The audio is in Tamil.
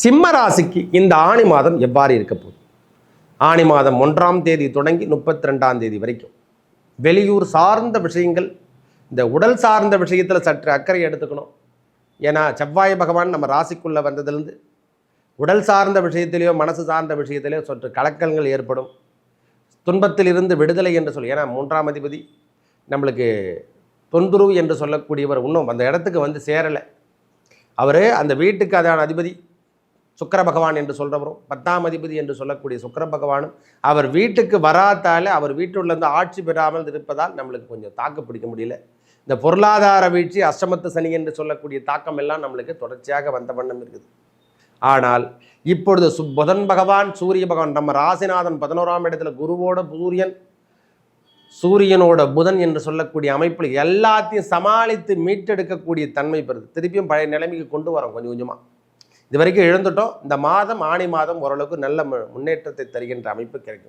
சிம்ம ராசிக்கு இந்த ஆணி மாதம் எவ்வாறு இருக்க போகுது? ஆணி மாதம் ஒன்றாம் தேதி தொடங்கி முப்பத்தி ரெண்டாம் தேதி வரைக்கும் வெளியூர் சார்ந்த விஷயங்கள் இந்த உடல் சார்ந்த விஷயத்தில் சற்று அக்கறை எடுத்துக்கணும். ஏன்னா செவ்வாய் பகவான் நம்ம ராசிக்குள்ளே வந்ததுலேருந்து உடல் சார்ந்த விஷயத்திலேயோ மனசு சார்ந்த விஷயத்திலேயோ சற்று கலக்கங்கள் ஏற்படும். துன்பத்திலிருந்து விடுதலை என்று சொல்லி ஏன்னா மூன்றாம் அதிபதி நம்மளுக்கு தொந்துரு என்று சொல்லக்கூடியவர் இன்னும் அந்த இடத்துக்கு வந்து சேரலை. அவர் அந்த வீட்டுக்கு அதான அதிபதி. சுக்கர பகவான் என்று சொல்கிறவரும் பத்தாம் அதிபதி என்று சொல்லக்கூடிய சுக்கிர பகவானும் அவர் வீட்டுக்கு வராத்தால அவர் வீட்டுள்ளேருந்து ஆட்சி பெறாமல் இருப்பதால் நம்மளுக்கு கொஞ்சம் தாக்கு பிடிக்க முடியல. இந்த பொருளாதார வீழ்ச்சி அஷ்டமத்து சனி என்று சொல்லக்கூடிய தாக்கம் எல்லாம் நம்மளுக்கு தொடர்ச்சியாக வந்த வண்ணம் இருக்குது. ஆனால் இப்பொழுது சு புதன் பகவான் சூரிய பகவான் நம்ம ராசிநாதன் பதினோராம் இடத்துல குருவோட சூரியன் சூரியனோட புதன் என்று சொல்லக்கூடிய அமைப்பில் எல்லாத்தையும் சமாளித்து மீட்டெடுக்கக்கூடிய தன்மை பெறுது. திருப்பியும் பழைய நிலைமைக்கு கொண்டு வரோம் கொஞ்சம் கொஞ்சமாக இது வரைக்கும் இழந்துட்டோம் இந்த மாதம் ஆணி மாதம் ஓரளவுக்கு நல்ல மு- முன்னேற்றத்தை தருகின்ற அமைப்பு கிடைக்கும்.